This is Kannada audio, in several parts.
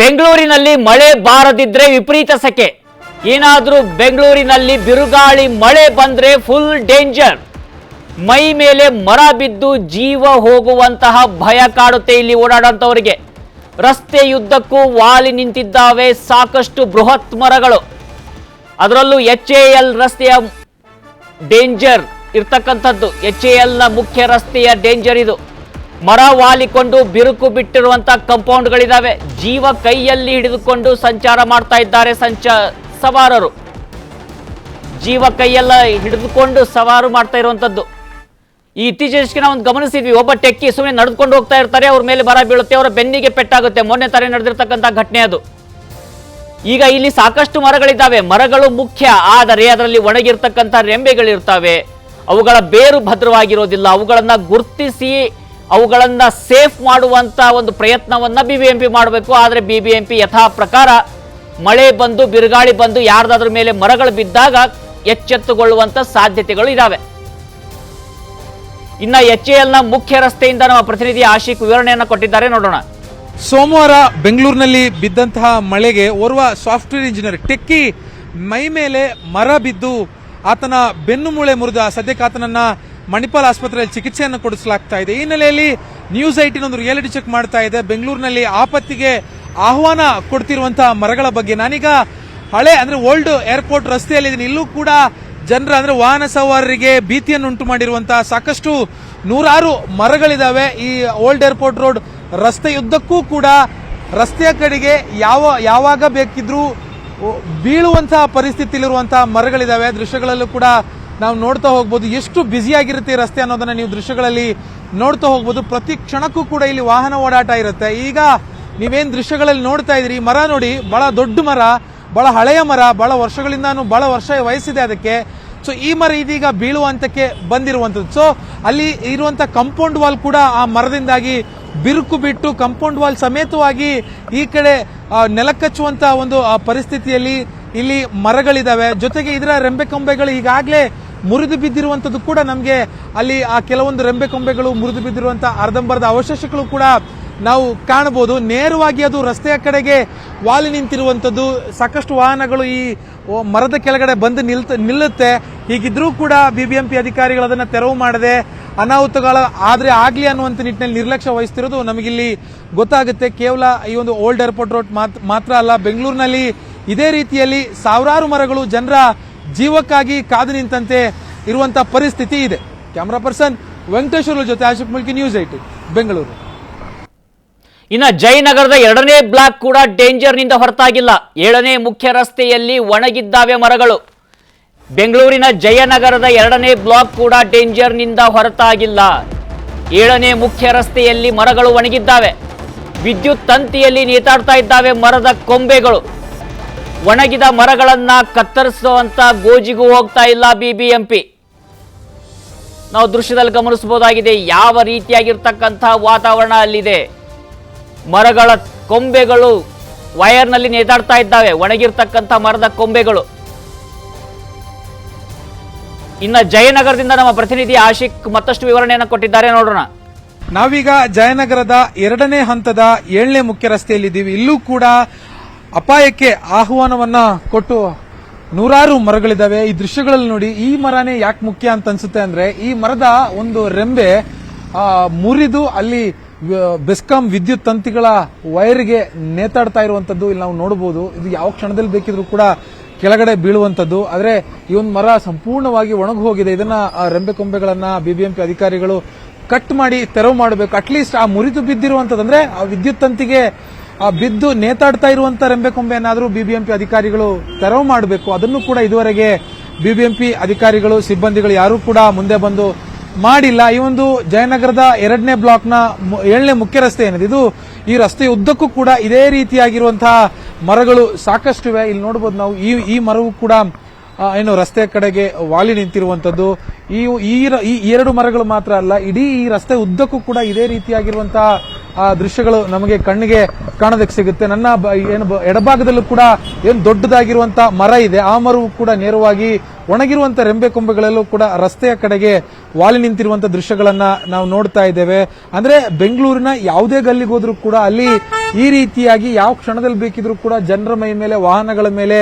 ಬೆಂಗಳೂರಿನಲ್ಲಿ ಮಳೆ ಬಾರದಿದ್ರೆ ವಿಪರೀತ ಸೆಕೆ. ಏನಾದರೂ ಬೆಂಗಳೂರಿನಲ್ಲಿ ಬಿರುಗಾಳಿ ಮಳೆ ಬಂದ್ರೆ ಫುಲ್ ಡೇಂಜರ್ ಮೈ ಮೇಲೆ ಮರ ಬಿದ್ದು ಜೀವ ಹೋಗುವಂತಹ ಭಯ ಕಾಡುತ್ತೆ ಇಲ್ಲಿ ಓಡಾಡಂತವರಿಗೆ ರಸ್ತೆಯುದ್ದಕ್ಕೂ ವಾಲಿ ನಿಂತಿದ್ದಾವೆ ಸಾಕಷ್ಟು ಬೃಹತ್ ಮರಗಳು. ಅದರಲ್ಲೂ ಎಚ್ ಎ ಎಲ್ ರಸ್ತೆಯ ಡೇಂಜರ್ ಇರ್ತಕ್ಕಂಥದ್ದು. ಎಚ್ ಎ ಎಲ್ನ ಮುಖ್ಯ ರಸ್ತೆಯ ಡೇಂಜರ್ ಇದು. ಮರ ವಾಲಿಕೊಂಡು ಬಿರುಕು ಬಿಟ್ಟಿರುವಂತ ಕಂಪೌಂಡ್ಗಳಿದಾವೆ ಜೀವ ಕೈಯಲ್ಲಿ ಹಿಡಿದುಕೊಂಡು ಸಂಚಾರ ಮಾಡ್ತಾ ಇದ್ದಾರೆ ಸಂಚ, ಸವಾರರು. ಜೀವ ಕೈಯೆಲ್ಲ ಹಿಡಿದುಕೊಂಡು ಸವಾರು ಮಾಡ್ತಾ ಇರುವಂತದ್ದು. ಈ ನಾವು ಒಂದು ಗಮನಿಸಿದ್ವಿ, ಒಬ್ಬ ಟೆಕ್ಕಿ ಸುಮ್ಮನೆ ನಡೆದುಕೊಂಡು ಹೋಗ್ತಾ ಇರ್ತಾರೆ, ಅವ್ರ ಮೇಲೆ ಬರ ಬೀಳುತ್ತೆ, ಅವರ ಬೆನ್ನಿಗೆ ಪೆಟ್ಟಾಗುತ್ತೆ, ಮೊನ್ನೆ ತಾರೆ ನಡೆದಿರ್ತಕ್ಕಂಥ ಘಟನೆ ಅದು. ಈಗ ಇಲ್ಲಿ ಸಾಕಷ್ಟು ಮರಗಳಿದ್ದಾವೆ ಮರಗಳು ಮುಖ್ಯ, ಆದರೆ ಅದರಲ್ಲಿ ಒಣಗಿರ್ತಕ್ಕಂಥ ರೆಂಬೆಗಳಿರ್ತವೆ. ಅವುಗಳ ಬೇರು ಭದ್ರವಾಗಿರೋದಿಲ್ಲ, ಅವುಗಳನ್ನು ಗುರ್ತಿಸಿ ಅವುಗಳನ್ನ ಸೇಫ್ ಮಾಡುವಂಥ ಒಂದು ಪ್ರಯತ್ನವನ್ನ ಬಿಬಿಎಂಪಿ ಮಾಡಬೇಕು. ಆದರೆ ಬಿಬಿಎಂಪಿ ಯಥಾ ಪ್ರಕಾರ ಮಳೆ ಬಂದು, ಬಿರುಗಾಳಿ ಬಂದು ಯಾರ್ದಾದ್ರ ಮೇಲೆ ಮರಗಳು ಬಿದ್ದಾಗ ಎಚ್ಚೆತ್ತುಕೊಳ್ಳುವಂಥ ಸಾಧ್ಯತೆಗಳು ಇದ್ದಾವೆ ಇನ್ನ ಎಚ್ ಎಲ್ನ ಮುಖ್ಯ ರಸ್ತೆಯಿಂದ ನಮ್ಮ ಪ್ರತಿನಿಧಿ ಆಶಿಕ್ ವಿವರಣೆಯನ್ನು ಕೊಟ್ಟಿದ್ದಾರೆ. ನೋಡೋಣ. ಸೋಮವಾರ ಬೆಂಗಳೂರಿನಲ್ಲಿ ಬಿದ್ದಂತಹ ಮಳೆಗೆ ಓರ್ವ ಸಾಫ್ಟ್ವೇರ್ ಇಂಜಿನಿಯರ್ ಟೆಕ್ಕಿ ಮೈ ಮೇಲೆ ಮರ ಬಿದ್ದು ಆತನ ಬೆನ್ನು ಮೂಳೆ ಮುರಿದ ಸದ್ಯಕ್ಕೆ ಆತನನ್ನ ಮಣಿಪಾಲ್ ಆಸ್ಪತ್ರೆಯಲ್ಲಿ ಚಿಕಿತ್ಸೆಯನ್ನು ಕೊಡಿಸಲಾಗ್ತಾ ಇದೆ. ಈ ಹಿನ್ನೆಲೆಯಲ್ಲಿ ನ್ಯೂಸ್ ಐಟಿನ ಒಂದು ರಿಯಾಲಿಟಿ ಚೆಕ್ ಮಾಡ್ತಾ ಇದೆ. ಬೆಂಗಳೂರಿನಲ್ಲಿ ಆಪತ್ತಿಗೆ ಆಹ್ವಾನ ಕೊಡ್ತಿರುವಂತಹ ಮರಗಳ ಬಗ್ಗೆ. ನಾನೀಗ ಹಳೆ ಅಂದ್ರೆ ಓಲ್ಡ್ ಏರ್ಪೋರ್ಟ್ ರಸ್ತೆಯಲ್ಲಿ ಇದೀನಿ. ಇಲ್ಲೂ ಕೂಡ ಜನರ ಅಂದ್ರೆ ವಾಹನ ಸವಾರರಿಗೆ ಭೀತಿಯನ್ನು ಉಂಟು ಮಾಡಿರುವಂತಹ ಸಾಕಷ್ಟು ನೂರಾರು ಮರಗಳಿದಾವೆ. ಈ ಓಲ್ಡ್ ಏರ್ಪೋರ್ಟ್ ರೋಡ್ ರಸ್ತೆಯುದ್ದಕ್ಕೂ ಕೂಡ ರಸ್ತೆಯ ಕಡೆಗೆ ಯಾವ, ಯಾವಾಗ ಬೇಕಿದ್ರೂ ಬೀಳುವಂತಹ ಪರಿಸ್ಥಿತಿಲಿರುವಂತಹ ಮರಗಳಿದಾವೆ. ದೃಶ್ಯಗಳಲ್ಲೂ ಕೂಡ ನಾವು ನೋಡ್ತಾ ಹೋಗ್ಬೋದು ಎಷ್ಟು ಬ್ಯುಸಿಯಾಗಿರುತ್ತೆ ಈ ರಸ್ತೆ ಅನ್ನೋದನ್ನ ನೀವು ದೃಶ್ಯಗಳಲ್ಲಿ ನೋಡ್ತಾ ಹೋಗ್ಬೋದು. ಪ್ರತಿ ಕ್ಷಣಕ್ಕೂ ಕೂಡ ಇಲ್ಲಿ ವಾಹನ ಓಡಾಟ ಇರುತ್ತೆ. ಈಗ ನೀವೇನ್ ದೃಶ್ಯಗಳಲ್ಲಿ ನೋಡ್ತಾ ಇದ್ರಿ ಮರ ನೋಡಿ, ಬಹಳ ದೊಡ್ಡ ಮರ, ಬಹಳ ಹಳೆಯ ಮರ, ಬಹಳ ವರ್ಷಗಳಿಂದಾನು ಬಹಳ ವರ್ಷ ವಯಸ್ಸಿದೆ ಅದಕ್ಕೆ. ಸೊ ಈ ಮರ ಇದೀಗ ಬೀಳುವ ಹಂತಕ್ಕೆ ಬಂದಿರುವಂತದ್ದು. ಸೊ ಅಲ್ಲಿ ಇರುವಂತ ಕಾಂಪೌಂಡ್ ವಾಲ್ ಕೂಡ ಆ ಮರದಿಂದಾಗಿ ಬಿರುಕು ಬಿಟ್ಟು ಕಾಂಪೌಂಡ್ ವಾಲ್ ಸಮೇತವಾಗಿ ಈ ಕಡೆ ನೆಲಕಚ್ಚುವಂತ ಒಂದು ಪರಿಸ್ಥಿತಿಯಲ್ಲಿ ಇಲ್ಲಿ ಮರಗಳಿದಾವೆ. ಜೊತೆಗೆ ಇದರ ರೆಂಬೆ ಕೊಂಬೆಗಳು ಈಗಾಗಲೇ ಮುರಿದು ಬಿದ್ದಿರುವಂತದ್ದು ಕೂಡ ನಮಗೆ ಅಲ್ಲಿ ಆ ಕೆಲವೊಂದು ರೆಂಬೆ ಕೊಂಬೆಗಳು ಮುರಿದು ಬಿದ್ದಿರುವಂಥ ಅರ್ಧಂಬರ್ಧ ಅವಶೇಷಗಳು ಕೂಡ ನಾವು ಕಾಣಬಹುದು. ನೇರವಾಗಿ ಅದು ರಸ್ತೆಯ ಕಡೆಗೆ ವಾಲಿ ನಿಂತಿರುವಂತದ್ದು. ಸಾಕಷ್ಟು ವಾಹನಗಳು ಈ ಮರದ ಕೆಳಗಡೆ ಬಂದು ನಿಲ್ತ ನಿಲ್ಲುತ್ತೆ. ಹೀಗಿದ್ರೂ ಕೂಡ ಬಿಬಿಎಂಪಿ ಅಧಿಕಾರಿಗಳು ಅದನ್ನ ತೆರವು ಮಾಡದೆ ಅನಾಹುತಗಳ ಆದ್ರೆ ಆಗಲಿ ಅನ್ನುವಂತ ನಿಟ್ಟಿನಲ್ಲಿ ನಿರ್ಲಕ್ಷ್ಯ ವಹಿಸ್ತಿರೋದು ನಮಗಿಲ್ಲಿ ಗೊತ್ತಾಗುತ್ತೆ. ಕೇವಲ ಈ ಒಂದು ಓಲ್ಡ್ ಏರ್ಪೋರ್ಟ್ ರೋಡ್ ಮಾತ್ರ ಅಲ್ಲ, ಬೆಂಗಳೂರಿನಲ್ಲಿ ಇದೇ ರೀತಿಯಲ್ಲಿ ಸಾವಿರಾರು ಮರಗಳು ಜನರ ಜೀವಕ್ಕಾಗಿ ಕಾದು ನಿಂತಂತೆ ಇರುವಂತಹ ಪರಿಸ್ಥಿತಿ ಇದೆ. ಕ್ಯಾಮರಾ ಪರ್ಸನ್ ವೆಂಕಟೇಶ್ವರ ಜೊತೆ ಆಶಿಕ್ ಮುಲ್ಕಿ ನ್ಯೂಸ್ ಐಟಿ ಬೆಂಗಳೂರು ಇನ್ನು ಜಯನಗರದ ಎರಡನೇ ಬ್ಲಾಕ್ ಕೂಡ ಡೇಂಜರ್ನಿಂದ ಹೊರತಾಗಿಲ್ಲ. ಏಳನೇ ಮುಖ್ಯ ರಸ್ತೆಯಲ್ಲಿ ಒಣಗಿದ್ದಾವೆ ಮರಗಳು. ಬೆಂಗಳೂರಿನ ಜಯನಗರದ ಎರಡನೇ ಬ್ಲಾಕ್ ಕೂಡ ಡೇಂಜರ್ನಿಂದ ಹೊರತಾಗಿಲ್ಲ. ಏಳನೇ ಮುಖ್ಯ ರಸ್ತೆಯಲ್ಲಿ ಮರಗಳು ಒಣಗಿದ್ದಾವೆ. ವಿದ್ಯುತ್ ತಂತಿಯಲ್ಲಿ ನೇತಾಡ್ತಾ ಇದ್ದಾವೆ ಮರದ ಕೊಂಬೆಗಳು. ಒಣಗಿದ ಮರಗಳನ್ನ ಕತ್ತರಿಸುವಂತ ಗೋಜಿಗೂ ಹೋಗ್ತಾ ಇಲ್ಲ ಬಿಬಿಎಂಪಿ. ನಾವು ದೃಶ್ಯದಲ್ಲಿ ಗಮನಿಸಬಹುದಾಗಿದೆ ಯಾವ ರೀತಿಯಾಗಿರ್ತಕ್ಕಂಥ ವಾತಾವರಣ ಅಲ್ಲಿದೆ. ಮರಗಳ ಕೊಂಬೆಗಳು ವಯರ್ನಲ್ಲಿ ನೇತಾಡ್ತಾ ಇದ್ದಾವೆ, ಒಣಗಿರ್ತಕ್ಕಂಥ ಮರದ ಕೊಂಬೆಗಳು. ಇನ್ನ ಜಯನಗರದಿಂದ ನಮ್ಮ ಪ್ರತಿನಿಧಿ ಆಶಿಕ್ ಮತ್ತಷ್ಟು ವಿವರಣೆಯನ್ನು ಕೊಟ್ಟಿದ್ದಾರೆ, ನೋಡೋಣ. ನಾವೀಗ ಜಯನಗರದ ಎರಡನೇ ಹಂತದ ಏಳನೇ ಮುಖ್ಯ ರಸ್ತೆಯಲ್ಲಿದ್ದೀವಿ ಇಲ್ಲೂ ಕೂಡ ಅಪಾಯಕ್ಕೆ ಆಹ್ವಾನವನ್ನ ಕೊಟ್ಟು ನೂರಾರು ಮರಗಳಿದ್ದಾವೆ. ಈ ದೃಶ್ಯಗಳಲ್ಲಿ ನೋಡಿ, ಈ ಮರನೇ ಯಾಕೆ ಮುಖ್ಯ ಅಂತ ಅನ್ಸುತ್ತೆ ಅಂದ್ರೆ, ಈ ಮರದ ಒಂದು ರೆಂಬೆ ಮುರಿದು ಅಲ್ಲಿ ಬೆಸ್ಕಾಂ ವಿದ್ಯುತ್ ತಂತಿಗಳ ವೈರ್ಗೆ ನೇತಾಡ್ತಾ ಇರುವಂತದ್ದು ಇಲ್ಲಿ ನಾವು ನೋಡಬಹುದು ಇದು ಯಾವ ಕ್ಷಣದಲ್ಲಿ ಬೇಕಿದ್ರೂ ಕೂಡ ಕೆಳಗಡೆ ಬೀಳುವಂತದ್ದು. ಆದ್ರೆ, ಈ ಒಂದು ಮರ ಸಂಪೂರ್ಣವಾಗಿ ಒಣಗಿ ಹೋಗಿದೆ. ಇದನ್ನ ರೆಂಬೆ ಕೊಂಬೆಗಳನ್ನ ಬಿಬಿಎಂಪಿ ಅಧಿಕಾರಿಗಳು ಕಟ್ ಮಾಡಿ ತೆರವು ಮಾಡಬೇಕು. ಅಟ್ಲೀಸ್ಟ್ ಆ ಮುರಿದು ಬಿದ್ದಿರುವಂತದ್ದು ಅಂದ್ರೆ, ಆ ವಿದ್ಯುತ್ ತಂತಿಗೆ ಬಿದ್ದು ನೇತಾಡ್ತಾ ಇರುವಂತ ರೆಂಬೆ ಏನಾದರೂ ಬಿಬಿಎಂಪಿ ಅಧಿಕಾರಿಗಳು ತೆರವು ಮಾಡಬೇಕು, ಅದನ್ನು ಕೂಡ ಇದುವರೆಗೆ ಬಿಬಿಎಂಪಿ ಅಧಿಕಾರಿಗಳು, ಸಿಬ್ಬಂದಿಗಳು ಯಾರೂ ಕೂಡ ಮುಂದೆ ಬಂದು ಮಾಡಿಲ್ಲ. ಈ ಒಂದು ಜಯನಗರದ ಎರಡನೇ ಬ್ಲಾಕ್ನ ಏಳನೇ ಮುಖ್ಯ ರಸ್ತೆ ಏನಿದೆ, ಇದು ಈ ರಸ್ತೆಯ ಉದ್ದಕ್ಕೂ ಕೂಡ ಇದೇ ರೀತಿಯಾಗಿರುವಂತಹ ಮರಗಳು ಸಾಕಷ್ಟಿವೆ ಇಲ್ಲಿ ನೋಡಬಹುದು ನಾವು, ಈ ಈ ಮರವು ಕೂಡ ಏನು ರಸ್ತೆ ಕಡೆಗೆ ವಾಲಿ ನಿಂತಿರುವಂತದ್ದು ಈ ಈ ಎರಡು ಮರಗಳು ಮಾತ್ರ ಅಲ್ಲ, ಇಡೀ ಈ ರಸ್ತೆ ಉದ್ದಕ್ಕೂ ಕೂಡ ಇದೇ ರೀತಿಯಾಗಿರುವಂತಹ ಆ, ದೃಶ್ಯಗಳು ನಮಗೆ ಕಣ್ಣಿಗೆ ಕಾಣೋದಕ್ಕೆ ಸಿಗುತ್ತೆ. ನನ್ನ ಏನು ಎಡಭಾಗದಲ್ಲೂ ಕೂಡ ಏನು ದೊಡ್ಡದಾಗಿರುವಂತಹ ಮರ ಇದೆ. ಆ ಮರವು ಕೂಡ ನೇರವಾಗಿ ಒಣಗಿರುವಂತ ರೆಂಬೆ ಕೊಂಬೆಗಳಲ್ಲೂ ಕೂಡ ರಸ್ತೆಯ ಕಡೆಗೆ ವಾಲಿ ನಿಂತಿರುವಂತಹ ದೃಶ್ಯಗಳನ್ನ ನಾವು ನೋಡ್ತಾ ಇದ್ದೇವೆ. ಅಂದ್ರೆ ಬೆಂಗಳೂರಿನ ಯಾವುದೇ ಗಲ್ಲಿಗೆ ಕೂಡ ಅಲ್ಲಿ ಈ ರೀತಿಯಾಗಿ ಯಾವ ಕ್ಷಣದಲ್ಲಿ ಬೇಕಿದ್ರೂ ಕೂಡ ಜನರ ಮೈ ಮೇಲೆ ವಾಹನಗಳ ಮೇಲೆ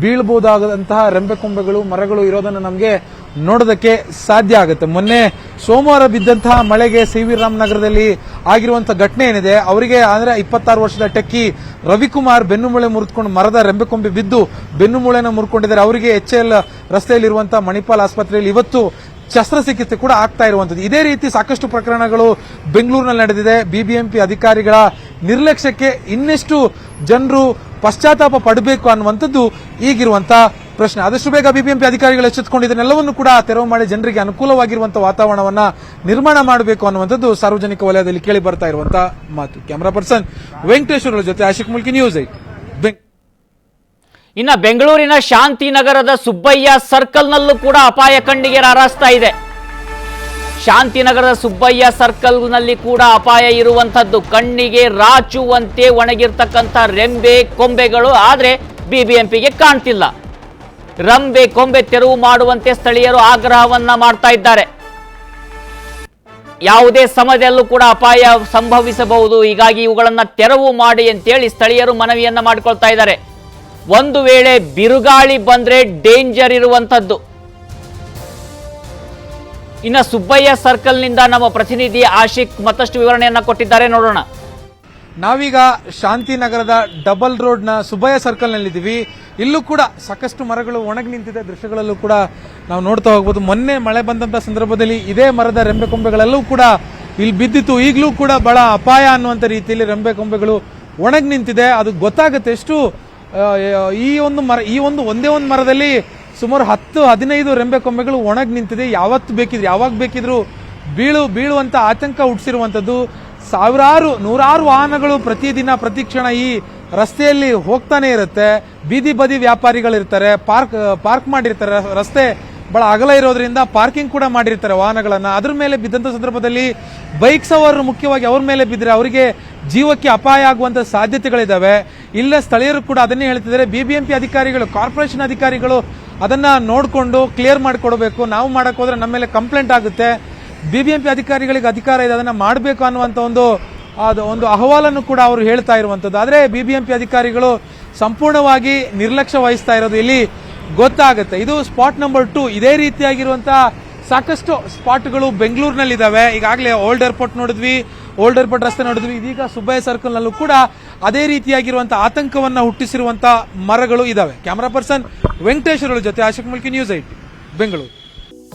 ಬೀಳ್ಬಹುದಾದಂತಹ ರೆಂಬೆ ಕೊಂಬೆಗಳು ಮರಗಳು ಇರೋದನ್ನ ನಮಗೆ ನೋಡೋದಕ್ಕೆ ಸಾಧ್ಯ ಆಗುತ್ತೆ. ಮೊನ್ನೆ ಸೋಮವಾರ ಬಿದ್ದಂತಹ ಮಳೆಗೆ ಸಿ ವಿ ರಾಮನಗರದಲ್ಲಿ ಆಗಿರುವಂತಹ ಘಟನೆ ಏನಿದೆ, ಅವರಿಗೆ ಅಂದ್ರೆ ಇಪ್ಪತ್ತಾರು ವರ್ಷದ ಟೆಕ್ಕಿ ರವಿಕುಮಾರ್ ಬೆನ್ನುಮೂಳೆ ಮುರಿದುಕೊಂಡು ಮರದ ರೆಂಬೆಕೊಂಬೆ ಬಿದ್ದು ಬೆನ್ನುಮೂಳೆನ ಮುರ್ಕೊಂಡಿದ್ದಾರೆ ಅವರಿಗೆ ಎಚ್ ಎಲ್ ರಸ್ತೆಯಲ್ಲಿರುವಂತಹ ಮಣಿಪಾಲ್ ಆಸ್ಪತ್ರೆಯಲ್ಲಿ ಇವತ್ತು ಶಸ್ತ್ರಚಿಕಿತ್ಸೆ ಕೂಡ ಆಗ್ತಾ ಇರುವಂತದ್ದು ಇದೇ ರೀತಿ ಸಾಕಷ್ಟು ಪ್ರಕರಣಗಳು ಬೆಂಗಳೂರಿನಲ್ಲಿ ನಡೆದಿದೆ. ಬಿಬಿಎಂಪಿ ಅಧಿಕಾರಿಗಳ ನಿರ್ಲಕ್ಷ್ಯಕ್ಕೆ ಇನ್ನೆಷ್ಟು ಜನರು ಪಶ್ಚಾತ್ತಾಪ ಪಡಬೇಕು ಅನ್ನುವಂಥದ್ದು ಈಗಿರುವಂತ ಪ್ರಶ್ನೆ. ಆದಷ್ಟು ಬೇಗ ಬಿಬಿಎಂಪಿ ಅಧಿಕಾರಿಗಳು ಎಚ್ಚೆತ್ತುಕೊಂಡಿದ್ದನ್ನೆಲ್ಲವನ್ನು ಕೂಡ ತೆರವು ಮಾಡಿ ಜನರಿಗೆ ಅನುಕೂಲವಾಗಿರುವಂತಹ ವಾತಾವರಣವನ್ನ ನಿರ್ಮಾಣ ಮಾಡಬೇಕು ಅನ್ನುವಂಥದ್ದು ಸಾರ್ವಜನಿಕ ವಲಯದಲ್ಲಿ ಕೇಳಿ ಬರ್ತಾ ಇರುವಂತಹ ಮಾತು. ಕ್ಯಾಮರಾ ಪರ್ಸನ್ ವೆಂಕಟೇಶ್ವರ ಜೊತೆ ಆಶಿಕ್ ಮುಲ್ಕಿ ನ್ಯೂಸ್ ಐಟ್ ಇನ್ನು ಬೆಂಗಳೂರಿನ ಶಾಂತಿನಗರದ ಸುಬ್ಬಯ್ಯ ಸರ್ಕಲ್ನಲ್ಲೂ ಕೂಡ ಅಪಾಯ ಕಣ್ಣಿಗೆ ರಾರಾಸ್ತಾ ಇದೆ. ಶಾಂತಿನಗರದ ಸುಬ್ಬಯ್ಯ ಸರ್ಕಲ್ನಲ್ಲಿ ಕೂಡ ಅಪಾಯ ಇರುವಂತದ್ದು ಕಣ್ಣಿಗೆ ರಾಚುವಂತೆ ಒಣಗಿರ್ತಕ್ಕಂಥ ರೆಂಬೆ ಕೊಂಬೆಗಳು, ಆದ್ರೆ ಬಿಬಿಎಂಪಿಗೆ ಕಾಣ್ತಿಲ್ಲ. ರಂಬೆ ಕೊಂಬೆ ತೆರವು ಮಾಡುವಂತೆ ಸ್ಥಳೀಯರು ಆಗ್ರಹವನ್ನ ಮಾಡ್ತಾ ಇದ್ದಾರೆ. ಯಾವುದೇ ಸಮಯದಲ್ಲೂ ಕೂಡ ಅಪಾಯ ಸಂಭವಿಸಬಹುದು. ಹೀಗಾಗಿ ಇವುಗಳನ್ನು ತೆರವು ಮಾಡಿ ಅಂತೇಳಿ ಸ್ಥಳೀಯರು ಮನವಿಯನ್ನ ಮಾಡಿಕೊಳ್ತಾ ಇದ್ದಾರೆ. ಒಂದು ವೇಳೆ ಬಿರುಗಾಳಿ ಬಂದ್ರೆ ಡೇಂಜರ್ ಇರುವಂತದ್ದು. ಇನ್ನ ಸುಬ್ಬಯ್ಯ ಸರ್ಕಲ್ನಿಂದ ನಮ್ಮ ಪ್ರತಿನಿಧಿ ಆಶಿಕ್ ಮತ್ತಷ್ಟು ವಿವರಣೆಯನ್ನ ಕೊಟ್ಟಿದ್ದಾರೆ. ನೋಡೋಣ. ನಾವೀಗ ಶಾಂತಿನಗರದ ಡಬಲ್ ರೋಡ್ನ ಸುಬ್ಬಯ್ಯ ಸರ್ಕಲ್ ನಲ್ಲಿದ್ದೀವಿ ಇಲ್ಲೂ ಕೂಡ ಸಾಕಷ್ಟು ಮರಗಳು ಒಣಗಿ ನಿಂತಿದೆ. ದೃಶ್ಯಗಳಲ್ಲೂ ಕೂಡ ನಾವು ನೋಡ್ತಾ ಹೋಗ್ಬೋದು. ಮೊನ್ನೆ ಮಳೆ ಬಂದಂತ ಸಂದರ್ಭದಲ್ಲಿ ಇದೇ ಮರದ ರೆಂಬೆ ಕೊಂಬೆಗಳೆಲ್ಲೂ ಕೂಡ ಇಲ್ಲಿ ಬಿದ್ದಿತ್ತು. ಈಗಲೂ ಕೂಡ ಬಹಳ ಅಪಾಯ ಅನ್ನುವಂಥ ರೀತಿಯಲ್ಲಿ ರೆಂಬೆ ಕೊಂಬೆಗಳು ಒಣಗಿ ನಿಂತಿದೆ. ಅದು ಗೊತ್ತಾಗುತ್ತೆ ಎಷ್ಟು ಈ ಒಂದು ಮರ, ಈ ಒಂದು ಒಂದೇ ಒಂದು ಮರದಲ್ಲಿ ಸುಮಾರು ಹತ್ತು, ಹದಿನೈದು ರೆಂಬೆ ಕೊಂಬೆಗಳು ಒಣಗಿ ನಿಂತಿದೆ. ಯಾವತ್ತು ಬೇಕಿದ್ರು, ಯಾವಾಗ ಬೇಕಿದ್ರು ಬೀಳು, ಬೀಳುವಂತ ಆತಂಕ ಹುಟ್ಟಿಸಿರುವಂತದ್ದು. ಸಾವಿರಾರು, ನೂರಾರು ವಾಹನಗಳು ಪ್ರತಿದಿನ, ಪ್ರತಿ ಕ್ಷಣ ಈ ರಸ್ತೆಯಲ್ಲಿ ಹೋಗ್ತಾನೆ ಇರುತ್ತೆ. ಬೀದಿ ಬದಿ ವ್ಯಾಪಾರಿಗಳಿರ್ತಾರೆ, ಪಾರ್ಕ್ ಪಾರ್ಕ್ ಮಾಡಿರ್ತಾರೆ, ರಸ್ತೆ ಬಹಳ ಅಗಲ ಇರೋದ್ರಿಂದ ಪಾರ್ಕಿಂಗ್ ಕೂಡ ಮಾಡಿರ್ತಾರೆ ವಾಹನಗಳನ್ನು. ಅದ್ರ ಮೇಲೆ ಬಿದ್ದಂಥ ಸಂದರ್ಭದಲ್ಲಿ ಬೈಕ್ ಸವಾರರು ಮುಖ್ಯವಾಗಿ ಅವ್ರ ಮೇಲೆ ಬಿದ್ದರೆ ಅವರಿಗೆ ಜೀವಕ್ಕೆ ಅಪಾಯ ಆಗುವಂತ ಸಾಧ್ಯತೆಗಳಿದ್ದಾವೆ ಇಲ್ಲ ಸ್ಥಳೀಯರು ಕೂಡ ಅದನ್ನೇ ಹೇಳ್ತಿದ್ದಾರೆ. ಬಿ ಬಿ ಎಂ ಪಿ ಅಧಿಕಾರಿಗಳು, ಕಾರ್ಪೊರೇಷನ್ ಅಧಿಕಾರಿಗಳು ಅದನ್ನ ನೋಡಿಕೊಂಡು, ಕ್ಲಿಯರ್ ಮಾಡಿಕೊಡ್ಬೇಕು. ನಾವು ಮಾಡೋಕ್ಕೋದ್ರೆ ನಮ್ಮ ಮೇಲೆ ಕಂಪ್ಲೇಂಟ್ ಆಗುತ್ತೆ. ಬಿಬಿಎಂಪಿ ಅಧಿಕಾರಿಗಳಿಗೆ ಅಧಿಕಾರ ಇದೆ, ಅದನ್ನು ಮಾಡಬೇಕು ಅನ್ನುವಂಥ ಒಂದು ಅದು ಒಂದು ಅಹವಾಲನ್ನು ಕೂಡ ಅವರು ಹೇಳ್ತಾ ಇರುವಂಥದ್ದು ಆದರೆ ಬಿ ಬಿ ಎಂ ಪಿ ಅಧಿಕಾರಿಗಳು ಸಂಪೂರ್ಣವಾಗಿ ನಿರ್ಲಕ್ಷ್ಯ ವಹಿಸ್ತಾ ಇರೋದು ಇಲ್ಲಿ ಗೊತ್ತಾಗುತ್ತೆ. ಇದು ಸ್ಪಾಟ್ ನಂಬರ್ ಟು, ಇದೇ ರೀತಿಯಾಗಿರುವಂಥ ಸಾಕಷ್ಟು ಸ್ಪಾಟ್ಗಳು ಬೆಂಗಳೂರಿನಲ್ಲಿದ್ದಾವೆ. ಈಗಾಗಲೇ ಓಲ್ಡ್ ಏರ್ಪೋರ್ಟ್ ನೋಡಿದ್ವಿ, ಓಲ್ಡ್ ಏರ್ಪೋರ್ಟ್ ರಸ್ತೆ ನೋಡಿದ್ವಿ, ಇದೀಗ ಸುಬ್ಬಯ್ಯ ಸರ್ಕಲ್ನಲ್ಲೂ ಕೂಡ ಅದೇ ರೀತಿಯಾಗಿರುವಂಥ ಆತಂಕವನ್ನ ಹುಟ್ಟಿಸಿರುವಂಥ ಮರಗಳು ಇದಾವೆ. ಕ್ಯಾಮರಾ ಪರ್ಸನ್ ವೆಂಕಟೇಶ್ವರ ಜೊತೆ ಆಶಕ್ ಮುಲ್ಕಿ ನ್ಯೂಸ್ ಐಟಿ, ಬೆಂಗಳೂರು.